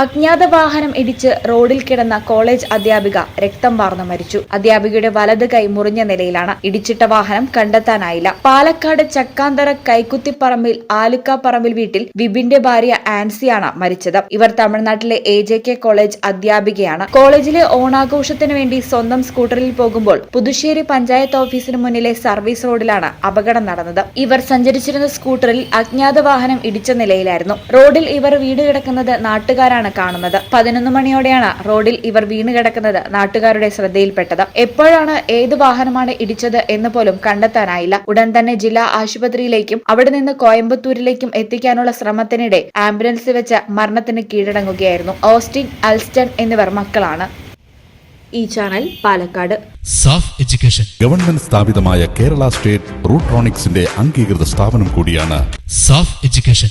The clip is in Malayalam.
അജ്ഞാത വാഹനം ഇടിച്ച് റോഡിൽ കിടന്ന കോളേജ് അധ്യാപിക രക്തം വാർന്നു മരിച്ചു. അധ്യാപികയുടെ വലത് കൈ മുറിഞ്ഞ നിലയിലാണ് ഇടിച്ചിട്ട വാഹനം കണ്ടെത്താനായില്ല. പാലക്കാട് ചക്കാന്തറ കൈക്കുത്തിപ്പറമ്പിൽ ആലുക്കാപ്പറമ്പിൽ വീട്ടിൽ വിബിന്റെ ഭാര്യ ആൻസിയാണ് മരിച്ചത്. ഇവർ തമിഴ്നാട്ടിലെ എ ജെ കെ കോളേജ് അധ്യാപികയാണ്. കോളേജിലെ ഓണാഘോഷത്തിന് വേണ്ടി സ്വന്തം സ്കൂട്ടറിൽ പോകുമ്പോൾ പുതുശ്ശേരി പഞ്ചായത്ത് ഓഫീസിന് മുന്നിലെ സർവീസ് റോഡിലാണ് അപകടം നടന്നത്. ഇവർ സഞ്ചരിച്ചിരുന്ന സ്കൂട്ടറിൽ അജ്ഞാത വാഹനം ഇടിച്ച നിലയിലായിരുന്നു. റോഡിൽ ഇവർ വീട് കിടക്കുന്നത് നാട്ടുകാരാണ്. കാണുന്നത്. പതിനൊന്ന് മണിയോടെയാണ് റോഡിൽ ഇവർ വീണ് കിടക്കുന്നത് നാട്ടുകാരുടെ ശ്രദ്ധയിൽപ്പെട്ടത്. എപ്പോഴാണ് ഏത് വാഹനമാണ് ഇടിച്ചത് എന്ന് പോലും കണ്ടെത്താനായില്ല. ഉടൻ തന്നെ ജില്ലാ ആശുപത്രിയിലേക്കും അവിടെ നിന്ന് കോയമ്പത്തൂരിലേക്കും എത്തിക്കാനുള്ള ശ്രമത്തിനിടെ ആംബുലൻസിൽ വെച്ച് മരണത്തിന് കീഴടങ്ങുകയായിരുന്നു ഓസ്റ്റിൻ അൽസ്റ്റൺ എന്നിവർ മക്കളാണ്. ഈ channel Palakkad. Saf Education. Government സ്ഥാപിതമായ കേരള സ്റ്റേറ്റ് റൂട്രോണിക്സിന്റെ അംഗീകൃത സ്ഥാപനം കൂടിയാണ് സാഫ് എഡ്യൂക്കേഷൻ.